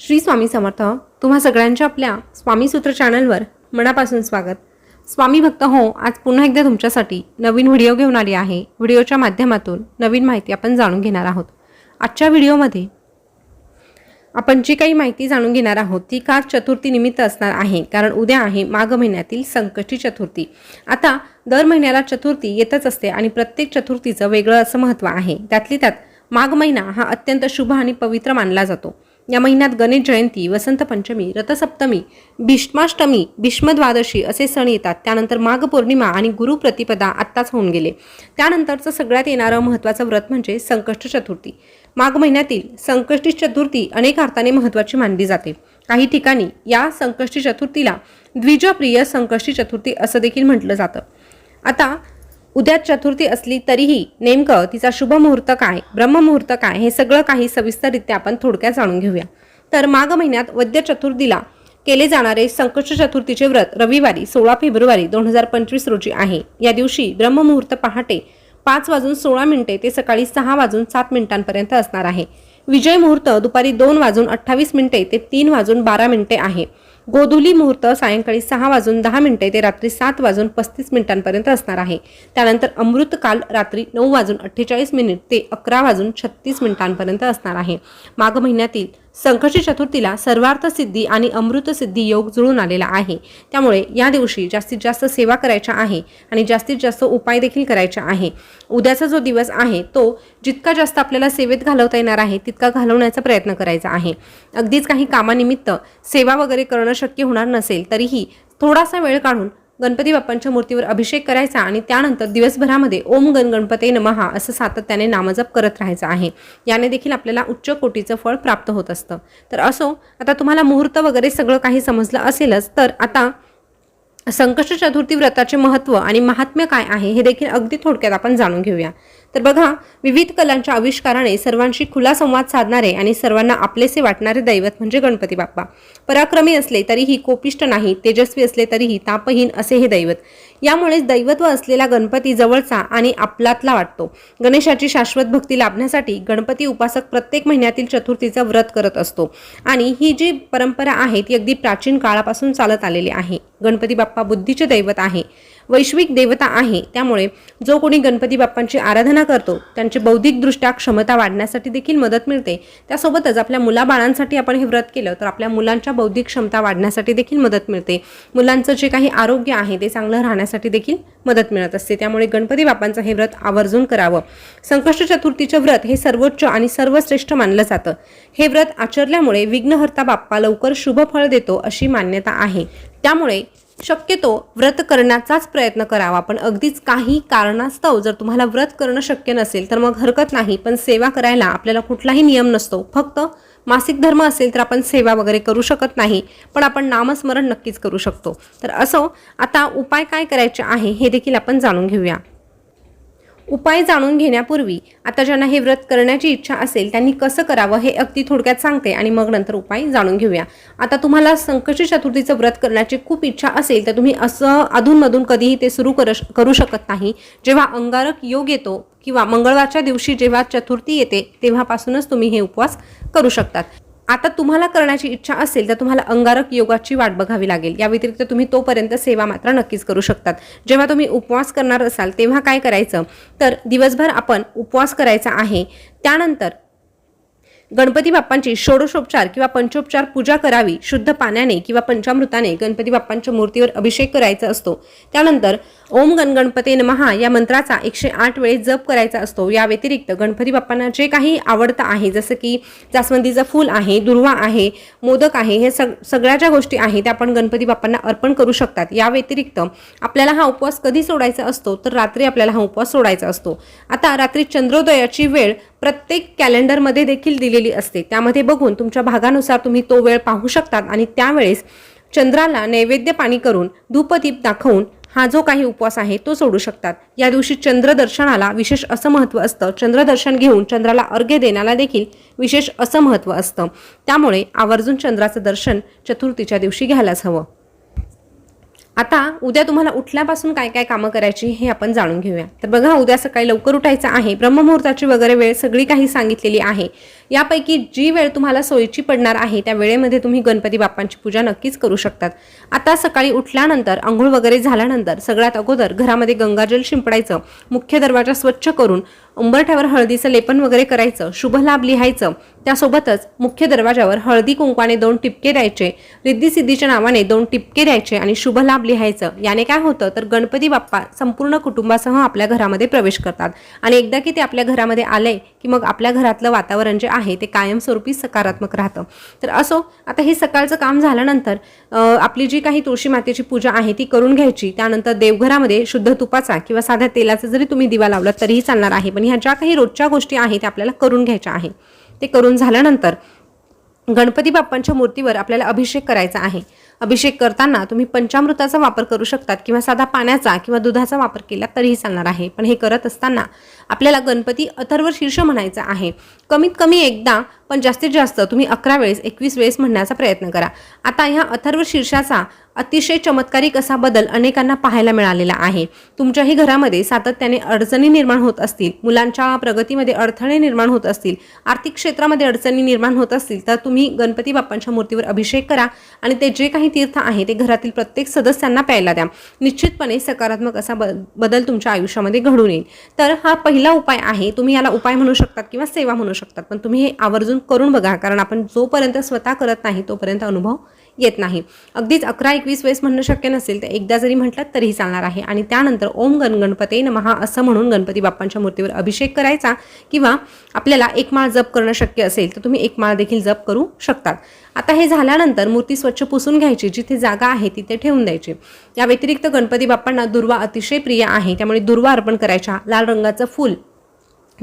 श्री स्वामी समर्थ तुम्हा सगळ्यांच्या आपल्या स्वामी सूत्र चॅनलवर मनापासून स्वागत. स्वामी भक्त हो आज पुन्हा एकदा तुमच्यासाठी नवीन व्हिडिओ घेऊन आली आहे. व्हिडिओच्या माध्यमातून नवीन माहिती आपण जाणून घेणार आहोत. आजच्या व्हिडिओमध्ये आपण जी काही माहिती जाणून घेणार आहोत ती कार चतुर्थी निमित्त असणार आहे कारण उद्या आहे माघ महिन्यातील संकष्टी चतुर्थी. आता दर महिन्याला चतुर्थी येतच असते आणि प्रत्येक चतुर्थीचं वेगळं असं महत्त्व आहे. त्यातली त्यात माघ महिना हा अत्यंत शुभ आणि पवित्र मानला जातो. या महिन्यात गणेश जयंती वसंत पंचमी रथसप्तमी भीष्माष्टमी भीष्मद्वादशी असे सण येतात. त्यानंतर माघ पौर्णिमा आणि गुरुप्रतिपदा आत्ताच होऊन गेले. त्यानंतरचं सगळ्यात येणारं महत्त्वाचं व्रत म्हणजे संकष्ट चतुर्थी. माघ महिन्यातील संकष्टी चतुर्थी अनेक अर्थाने महत्त्वाची मानली जाते. काही ठिकाणी या संकष्टी चतुर्थीला द्विजप्रिय संकष्टी चतुर्थी असं देखील म्हटलं जातं. आता उद्या चतुर्थी असली तरीही नेमकं तिचा शुभ मुहूर्त काय ब्रह्ममुहूर्त काय हे सगळं काही सविस्तररित्या आपण थोडक्यात जाणून घेऊया. तर माघ महिन्यात वद्य चतुर्थीला केले जाणारे संकष्ट चतुर्थीचे व्रत रविवारी सोळा फेब्रुवारी दोन हजार पंचवीस रोजी आहे. या दिवशी ब्रह्ममुहूर्त पहाटे पाच वाजून सोळा मिनिटे ते सकाळी सहा वाजून सात मिनिटांपर्यंत असणार आहे. विजय मुहूर्त दुपारी दोन वाजून अठ्ठावीस मिनिटे ते तीन वाजून बारा मिनिटे आहे. गोधुली मुहूर्त सायंकाळी सहा वाजून दहा मिनिटे ते रात्री सात वाजून पस्तीस मिनिटांपर्यंत असणार आहे. त्यानंतर अमृतकाल रात्री नऊ वाजून अठ्ठेचाळीस मिनिट ते अकरा वाजून छत्तीस मिनिटांपर्यंत असणार आहे. माघ महिन्यातील संकष्टी चतुर्थीला सर्वार्थ सिद्धी आणि अमृत सिद्धी योग जुळून आलेला आहे. त्यामुळे या दिवशी जास्तीत जास्त सेवा करायच्या आहे आणि जास्तीत जास्त उपाय देखील करायचा आहे. उद्याचा जो दिवस आहे तो जितका जास्त आपल्याला सेवेत घालवता येणार आहे तितका घालवण्याचा प्रयत्न करायचा आहे. अगदीच काही कामानिमित्त सेवा वगैरे करणं शक्य होणार नसेल तरीही थोडासा वेळ काढून गणपती बाप्पांच्या मूर्तीवर अभिषेक करायचा आणि त्यानंतर दिवसभरामध्ये ओम गण गणपते नमहा असं सातत्याने नामजप करत राहायचं आहे. याने देखील आपल्याला उच्च कोटीचं फळ प्राप्त होत असतं. तर असो आता तुम्हाला मुहूर्त वगैरे सगळं काही समजलं असेलच तर आता संकष्ट चतुर्थी व्रताचे महत्त्व आणि महात्म्य काय आहे हे देखील अगदी थोडक्यात आपण जाणून घेऊया. तर बघा विविध कलांच्या आविष्काराने सर्वांशी खुला संवाद साधणारे आणि सर्वांना आपलेसे वाटणारे दैवत म्हणजे गणपती बाप्पा. पराक्रमी असले तरीही कोपिष्ट नाही तेजस्वी असले तरीही तापहीन असे हे दैवत. यामुळेच दैवत्व असलेला गणपती जवळचा आणि आपलातला वाटतो. गणेशाची शाश्वत भक्ती लाभण्यासाठी गणपती उपासक प्रत्येक महिन्यातील चतुर्थीचं व्रत करत असतो. आणि ही जी परंपरा आहे ती अगदी प्राचीन काळापासून चालत आलेली आहे. गणपती बाप्पा बुद्धीचे दैवत आहे. वैश्विक देवता आहे. त्यामुळे जो कोणी गणपती बाप्पांची आराधना करतो त्यांची बौद्धिकदृष्ट्या क्षमता वाढण्यासाठी देखील मदत मिळते. त्यासोबतच आपल्या मुलाबाळांसाठी आपण हे व्रत केलं तर आपल्या मुलांच्या बौद्धिक क्षमता वाढण्यासाठी देखील मदत मिळते. मुलांचं जे काही आरोग्य आहे ते चांगलं राहण्यासाठी देखील मदत मिळत असते. त्यामुळे गणपती बाप्पांचं हे व्रत आवर्जून करावं. संकष्ट चतुर्थीचं व्रत हे सर्वोच्च आणि सर्वश्रेष्ठ मानलं जातं. हे व्रत आचरल्यामुळे विघ्नहर्ता बाप्पा लवकर शुभ फळ देतो अशी मान्यता आहे. त्यामुळे शक्यतो व्रत करण्याचाच प्रयत्न करावा. पण अगदीच काही कारणास्तव जर तुम्हाला व्रत करणं शक्य नसेल तर मग हरकत नाही. पण सेवा करायला आपल्याला कुठलाही नियम नसतो. फक्त मासिक धर्म असेल तर आपण सेवा वगैरे करू शकत नाही. पण आपण नामस्मरण नक्कीच करू शकतो. तर असो आता उपाय काय करायचे आहे हे देखील आपण जाणून घेऊया. उपाय जाणून घेण्यापूर्वी आता ज्यांना हे व्रत करण्याची इच्छा असेल त्यांनी कसं करावं हे अगदी थोडक्यात सांगते आणि मग नंतर उपाय जाणून घेऊया. आता तुम्हाला संकष्टी चतुर्थीचं व्रत करण्याची खूप इच्छा असेल तर तुम्ही असं अधूनमधून कधीही ते सुरू कर करू शकत नाही. जेव्हा अंगारक योग येतो किंवा मंगळवारच्या दिवशी जेव्हा चतुर्थी येते तेव्हापासूनच तुम्ही हे उपवास करू शकतात. आता तुम्हाला करण्याची इच्छा असेल तर तुम्हाला अंगारक योगाची वाट बघावी लागेल. या व्यतिरिक्त तुम्ही तोपर्यंत सेवा मात्र नक्कीच करू शकतात. जेव्हा तुम्ही उपवास करणार असाल तेव्हा काय करायचं? तर दिवसभर आपण उपवास करायचा आहे. त्यानंतर गणपती बाप्पांची षोडशोपचार किंवा पंचोपचार पूजा करावी शुद्ध पाण्याने किंवा पंचामृताने गणपती बाप्पांच्या मूर्तीवर अभिषेक करायचा असतो. त्यानंतर ओम गणगणपती नमहा या मंत्राचा एकशे आठ वेळेस जप करायचा असतो. या व्यतिरिक्त गणपती बाप्पांना जे काही आवडतं आहे जसं की जास्वंदीचं फूल आहे दुर्वा आहे मोदक आहे हे सग सगळ्या ज्या गोष्टी आहेत त्या आपण गणपती बाप्पांना अर्पण करू शकतात. या व्यतिरिक्त आपल्याला हा उपवास कधी सोडायचा असतो? तर रात्री आपल्याला हा उपवास सोडायचा असतो. आता रात्री चंद्रोदयाची वेळ प्रत्येक कॅलेंडरमध्ये देखील दिलेली असते. त्यामध्ये बघून तुमच्या भागानुसार तुम्ही तो वेळ पाहू शकतात आणि त्यावेळेस चंद्राला नैवेद्य पाणी करून धूपदीप दाखवून हा जो काही उपवास आहे तो सोडू शकतात. या दिवशी चंद्रदर्शनाला विशेष असं महत्त्व असतं. चंद्रदर्शन घेऊन चंद्राला अर्घ्य देण्याला देखील विशेष असं महत्त्व असतं. त्यामुळे आवर्जून चंद्राचं दर्शन चतुर्थीच्या दिवशी घ्यायलाच हवं. आता उद्या तुम्हाला उठल्यापासून काय काय कामं करायची हे आपण जाणून घेऊया. तर बघा उद्या सकाळी लवकर उठायचं आहे. ब्रह्ममुहूर्ताची वगैरे वेळ सगळी काही सांगितलेली आहे. यापैकी जी वेळ तुम्हाला सोयीची पडणार आहे त्या वेळेमध्ये तुम्ही गणपती बाप्पांची पूजा नक्कीच करू शकतात. आता सकाळी उठल्यानंतर आंघोळ वगैरे झाल्यानंतर सगळ्यात अगोदर घरामध्ये गंगाजल शिंपडायचं मुख्य दरवाजा स्वच्छ करून उंबरठ्यावर हळदीचं लेपन वगैरे करायचं शुभ लाभ लिहायचं त्यासोबतच मुख्य दरवाजावर हळदी कुंकवाने दोन टिपके द्यायचे रिद्धी सिद्धीच्या नावाने दोन टिपके द्यायचे आणि शुभ लाभ लिहायचं. याने काय होतं तर गणपती बाप्पा संपूर्ण कुटुंबासह आपल्या घरामध्ये प्रवेश करतात. आणि एकदा की ते आपल्या घरामध्ये आले की मग आपल्या घरातलं वातावरण जे आहे ते कायमस्वरूपी सकारात्मक राहतं. तर असो आता हे सकाळचं काम झाल्यानंतर आपली जी काही तुळशी मातेची पूजा आहे ती करून घ्यायची. त्यानंतर देवघरामध्ये शुद्ध तुपाचा किंवा साध्या तेलाचा जरी तुम्ही दिवा लावला तरीही चालणार आहे. पण ह्या ज्या काही रोजच्या गोष्टी आहेत त्या आपल्याला करून घ्यायच्या आहे. ते करून झाल्यानंतर गणपती बाप्पांच्या मूर्तीवर आपल्याला अभिषेक करायचा आहे. अभिषेक करताना तुम्ही पंचामृताचा वापर करू शकतात किंवा साधा पाण्याचा किंवा दुधाचा वापर केला तरीही चालणार आहे. पण हे करत असताना आपल्याला गणपती अथर्व शीर्ष म्हणायचा आहे. कमीत कमी एकदा पण जास्तीत जास्त तुम्ही अकरा वेळेस एकवीस वेळेस म्हणण्याचा प्रयत्न करा. आता ह्या अथर्व शीर्षाचा अतिशय चमत्कारिक असा बदल अनेकांना पाहायला मिळालेला आहे. तुमच्याही घरामध्ये सातत्याने अडचणी निर्माण होत असतील मुलांच्या प्रगतीमध्ये अडथळे निर्माण होत असतील आर्थिक क्षेत्रामध्ये अडचणी निर्माण होत असतील तर तुम्ही गणपती बाप्पांच्या मूर्तीवर अभिषेक करा आणि ते जे काही तीर्थ आहे ते घरातील प्रत्येक सदस्यांना प्यायला द्या. निश्चितपणे सकारात्मक असा ब बदल तुमच्या आयुष्यामध्ये घडून येईल. तर हा पहिला उपाय आहे तुम्ही याला उपाय म्हणू शकतात किंवा सेवा म्हणू शकतात पण तुम्ही हे आवर्जून करून बघा कारण आपण जोपर्यंत स्वतः करत नाही तोपर्यंत अनुभव येत नाही. अगदीच अकरा एकवीस वेळेस म्हणणं शक्य नसेल तर एकदा जरी म्हटलं तरीही चालणार आहे. आणि त्यानंतर ओम गण गणपते नमहा असं म्हणून गणपती बाप्पांच्या मूर्तीवर अभिषेक करायचा किंवा आपल्याला एक माळ जप करणं शक्य असेल तर तुम्ही एक माळ देखील जप करू शकतात. आता हे झाल्यानंतर मूर्ती स्वच्छ पुसून घ्यायची जिथे जागा आहे तिथे ठेवून द्यायची. या व्यतिरिक्त गणपती बाप्पांना दुर्वा अतिशय प्रिय आहे त्यामुळे दुर्वा अर्पण करायच्या लाल रंगाचं फूल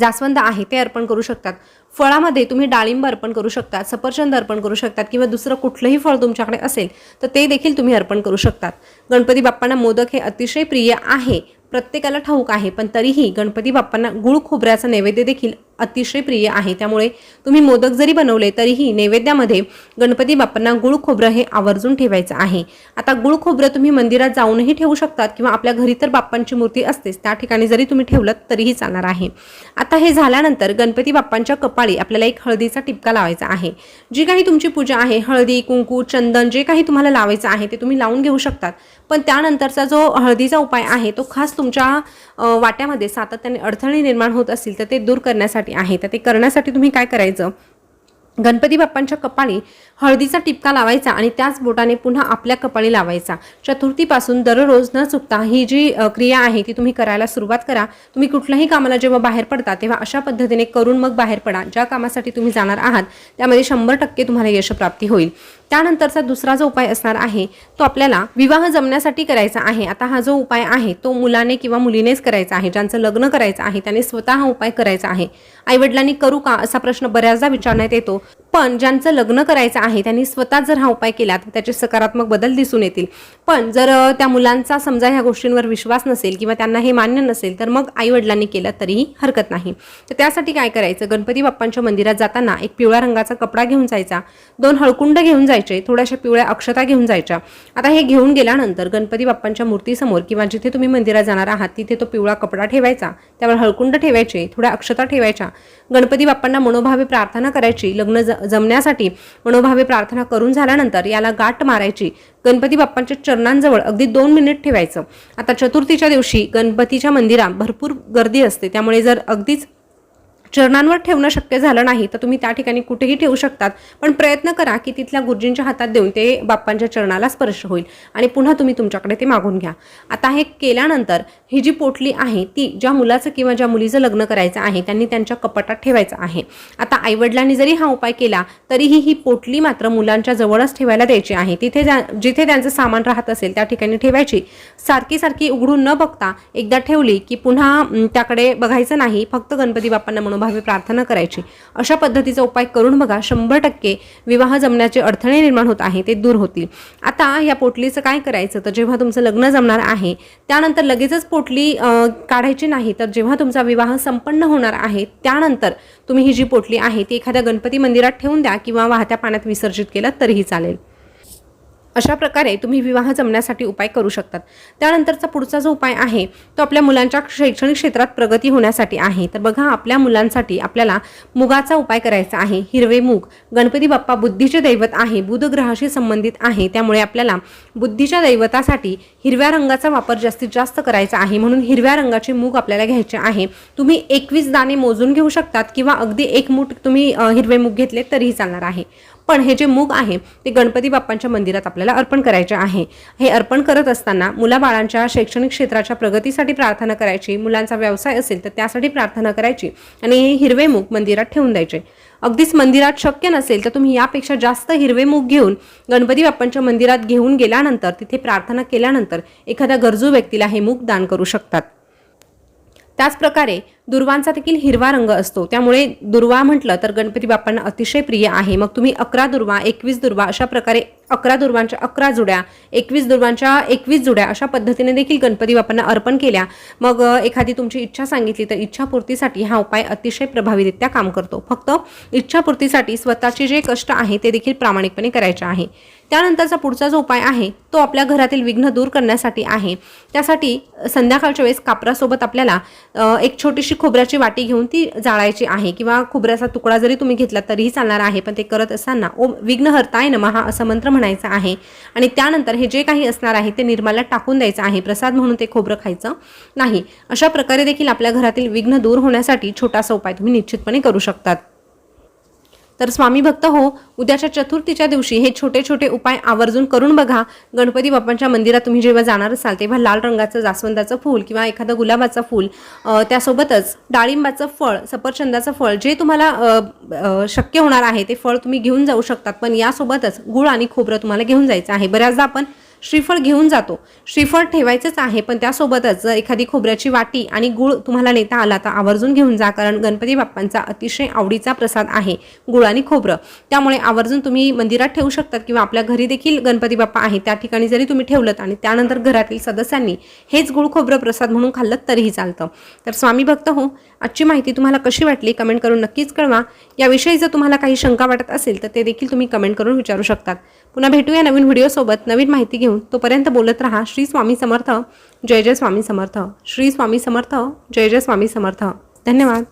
जास्वंद आहे ते अर्पण करू शकतात. फळामध्ये तुम्ही डाळिंब अर्पण करू शकतात सफरचंद अर्पण करू शकतात किंवा दुसरं कुठलंही फळ तुमच्याकडे असेल तर ते देखील तुम्ही अर्पण करू शकतात. गणपती बाप्पांना मोदक हे अतिशय प्रिय आहे. प्रत्येकाला ठाऊक आहे पण तरीही गणपती बाप्पांना गुळ खोबऱ्याचा नैवेद्य देखील अतिशय प्रिय आहे. त्यामुळे तुम्ही मोदक जरी बनवले तरीही नैवेद्यामध्ये गणपती बाप्पांना गुळ खोबरं हे आवर्जून ठेवायचं आहे. आता गुळ खोबरं तुम्ही मंदिरात जाऊनही ठेवू शकतात किंवा आपल्या घरी तर बाप्पांची मूर्ती असतेच. त्या ठिकाणी जरी तुम्ही ठेवलं तरीही चालणार आहे. आता हे झाल्यानंतर गणपती बाप्पांच्या कपाळी आपल्याला एक हळदीचा टिपका लावायचा आहे. जी काही तुमची पूजा आहे हळदी कुंकू चंदन जे काही तुम्हाला लावायचं आहे ते तुम्ही लावून घेऊ शकतात. पण त्यानंतरचा जो हळदीचा उपाय आहे तो खास तुमच्या वाट्यामध्ये सातत्याने अडथळे निर्माण होत असतील तर ते दूर करण्यासाठी आहे. तर ते करण्यासाठी तुम्ही काय करायचं? गणपती बाप्पांच्या कपाळी हळदीचा टिपका लावायचा आणि त्याच बोटाने पुन्हा आपल्या कपाळी लावायचा. चतुर्थीपासून दररोज न चुकता ही जी क्रिया आहे ती तुम्ही करायला सुरुवात करा. तुम्ही कुठल्याही कामाला जेव्हा बाहेर पडता तेव्हा अशा पद्धतीने करून मग बाहेर पडा. ज्या कामासाठी तुम्ही जाणार आहात त्यामध्ये शंभर टक्के तुम्हाला यशप्राप्ती होईल. त्यानंतरचा दुसरा जो उपाय असणार आहे तो आपल्याला विवाह जमण्यासाठी करायचा आहे. आता हा जो उपाय आहे तो मुलाने किंवा मुलीनेच करायचा आहे. ज्यांचं लग्न करायचं आहे त्याने स्वतः हा उपाय करायचा आहे. आईवडिलांनी करू का असा प्रश्न बऱ्याचदा विचारण्यात येतो. पण ज्यांचं लग्न करायचं आहे त्यांनी स्वतः जर हा उपाय केला तर त्याचे सकारात्मक बदल दिसून येतील. पण जर त्या मुलांचा समजा ह्या गोष्टींवर विश्वास नसेल किंवा त्यांना हे मान्य नसेल तर मग आईवडिलांनी केलं तरीही हरकत नाही. तर त्यासाठी काय करायचं? गणपती बाप्पांच्या मंदिरात जाताना एक पिवळ्या रंगाचा कपडा घेऊन जायचा दोन हळकुंड घेऊन जायचे थोड्याशा पिवळ्या अक्षता घेऊन जायच्या. आता हे घेऊन गेल्यानंतर गणपती बाप्पांच्या मूर्तीसमोर किंवा जिथे तुम्ही मंदिरात जाणार आहात तिथे तो पिवळा कपडा ठेवायचा त्यावर हळकुंड ठेवायचे थोड्या अक्षता ठेवायच्या. गणपती बाप्पांना मनोभावे प्रार्थना करायची लग्न ज जमण्यासाठी मनोभावे प्रार्थना करून झाल्यानंतर याला गाठ मारायची. गणपती बाप्पांच्या चरणांजवळ अगदी दोन मिनिट ठेवायचं. आता चतुर्थीच्या दिवशी गणपतीच्या मंदिरात भरपूर गर्दी असते. त्यामुळे जर अगदीच चरणांवर ठेवणं शक्य झालं नाही तर तुम्ही त्या ठिकाणी कुठेही ठेवू शकतात. पण प्रयत्न करा की तिथल्या गुरुजींच्या हातात देऊन ते बाप्पांच्या चरणाला स्पर्श होईल. आणि पुन्हा तुम्ही तुमच्याकडे ते मागून घ्या. आता हे केल्यानंतर ही जी पोटली आहे ती ज्या मुलाचं किंवा ज्या मुलीचं लग्न करायचं आहे त्यांनी त्यांच्या कपाटात ठेवायचं आहे. आता आईवडिलांनी जरी हा उपाय केला तरीही ही पोटली मात्र मुलांच्या जवळच ठेवायला द्यायची आहे. तिथे जिथे त्यांचं सामान राहत असेल त्या ठिकाणी ठेवायची. सारखी सारखी उघडून न बघता एकदा ठेवली की पुन्हा त्याकडे बघायचं नाही. फक्त गणपती बाप्पांना म्हणून मनोभावे प्रार्थना करायची. अशा पद्धतीचा उपाय करून बघा शंभर टक्के विवाह जमण्याचे अडथळे निर्माण होत आहे ते दूर होतील. आता या पोटलीचं काय करायचं? तर जेव्हा तुमचं लग्न जमणार आहे त्यानंतर लगेचच पोटली काढायची नाही तर जेव्हा तुमचा विवाह संपन्न होणार आहे त्यानंतर तुम्ही ही जी पोटली आहे ती एखाद्या गणपती मंदिरात ठेवून द्या किंवा वाहत्या पाण्यात विसर्जित केलं तरीही चालेल. अशा प्रकारे तुम्ही विवाह जमण्यासाठी उपाय करू शकतात. त्यानंतरचा पुढचा जो उपाय आहे तो आपल्या मुलांच्या शैक्षणिक क्षेत्रात प्रगती होण्यासाठी आहे. तर बघा आपल्या मुलांसाठी आपल्याला मुगाचा उपाय करायचा आहे. हिरवे मूग गणपती बाप्पा बुद्धीचे दैवत आहे बुध ग्रहाशी संबंधित आहे. त्यामुळे आपल्याला बुद्धीच्या दैवतासाठी हिरव्या रंगाचा वापर जास्तीत जास्त करायचा आहे. म्हणून हिरव्या रंगाचे मूग आपल्याला घ्यायचे आहे. तुम्ही एकवीस दाणे मोजून घेऊ शकतात किंवा अगदी एक मूठ तुम्ही हिरवे मूग घेतले तरीही चालणार आहे. पण हे जे मूग आहे ते गणपती बाप्पांच्या मंदिरात आपल्याला अर्पण करायचे आहे. हे अर्पण करत असताना मुलाबाळांच्या शैक्षणिक क्षेत्राच्या प्रगतीसाठी प्रार्थना करायची मुलांचा व्यवसाय असेल तर त्यासाठी प्रार्थना करायची आणि हे हिरवे मूग मंदिरात ठेवून द्यायचे. अगदीच मंदिरात शक्य नसेल तर तुम्ही यापेक्षा जास्त हिरवे मूग घेऊन गणपती बाप्पांच्या मंदिरात घेऊन गेल्यानंतर तिथे प्रार्थना केल्यानंतर एखाद्या गरजू व्यक्तीला हे मूग दान करू शकतात. त्याचप्रकारे दुर्वांचा देखील हिरवा रंग असतो. त्यामुळे दुर्वा म्हटलं तर गणपती बाप्पांना अतिशय प्रिय आहे. मग तुम्ही अकरा दुर्वा एकवीस दुर्वा अशा प्रकारे अकरा दुर्वांच्या अकरा जुड्या एकवीस दुर्वांच्या एकवीस जुड्या अशा पद्धतीने देखील गणपती बाप्पांना अर्पण केल्या. मग एखादी तुमची इच्छा सांगितली तर इच्छापूर्तीसाठी हा उपाय अतिशय प्रभावीरित्या काम करतो. फक्त इच्छापूर्तीसाठी स्वतःचे जे कष्ट आहे ते देखील प्रामाणिकपणे करायचे आहे. त्यानंतरचा पुढचा जो उपाय आहे तो आपल्या घरातील विघ्न दूर करण्यासाठी आहे. त्यासाठी संध्याकाळच्या वेळेस कापरासोबत आपल्याला एक छोटीशी खोबऱ्याची वाटी घेऊन ती जाळायची आहे किंवा खोबऱ्याचा तुकडा जरी तुम्ही घेतला तरीही चालणार आहे पण ते करत असताना ओम विघ्नहर्ताय नमः असा मंत्र म्हणायचा आहे. आणि त्यानंतर हे जे काही असणार आहे ते निर्माल्यात टाकून द्यायचं आहे. प्रसाद म्हणून ते खोबरं खायचं नाही. अशा प्रकारे देखील आपल्या घरातील विघ्न दूर होण्यासाठी छोटासा उपाय तुम्ही निश्चितपणे करू शकतात. तर स्वामी भक्त हो उद्याच्या चतुर्थीच्या दिवशी हे छोटे छोटे उपाय आवर्जून करून बघा. गणपती बाप्पांच्या मंदिरात तुम्ही जेव्हा जाणार असाल तेव्हा लाल रंगाचं जास्वंदाचं फूल किंवा एखादं गुलाबाचं फूल त्यासोबतच डाळिंबाचं फळ सफरचंदाचं फळ जे तुम्हाला शक्य होणार आहे ते फळ तुम्ही घेऊन जाऊ शकतात. पण यासोबतच गुळ आणि खोबरं तुम्हाला घेऊन जायचं आहे. बऱ्याचदा आपण श्रीफळ घेऊन जातो. श्रीफळ ठेवायचंच आहे पण त्यासोबतच जर एखादी खोबऱ्याची वाटी आणि गुळ तुम्हाला नेता आला तर आवर्जून घेऊन जा कारण गणपती बाप्पांचा अतिशय आवडीचा प्रसाद आहे गुळ आणि खोबरं. त्यामुळे आवर्जून तुम्ही मंदिरात ठेवू शकतात किंवा आपल्या घरी देखील गणपती बाप्पा आहे त्या ठिकाणी जरी तुम्ही ठेवलं आणि त्यानंतर घरातील सदस्यांनी हेच गुळ खोबरं प्रसाद म्हणून खाल्लं तरीही चालतं. तर स्वामी भक्त हो आजची माहिती तुम्हाला कशी वाटली कमेंट करून नक्कीच कळवा. याविषयी जर तुम्हाला काही शंका वाटत असेल तर ते देखील तुम्ही कमेंट करून विचारू शकतात. पुन्हा भेटूया नवीन व्हिडिओसोबत नवीन माहिती घेऊन तोपर्यंत बोलत राहा. श्री स्वामी समर्थ. जय जय स्वामी समर्थ. श्री स्वामी समर्थ. जय जय स्वामी समर्थ. धन्यवाद.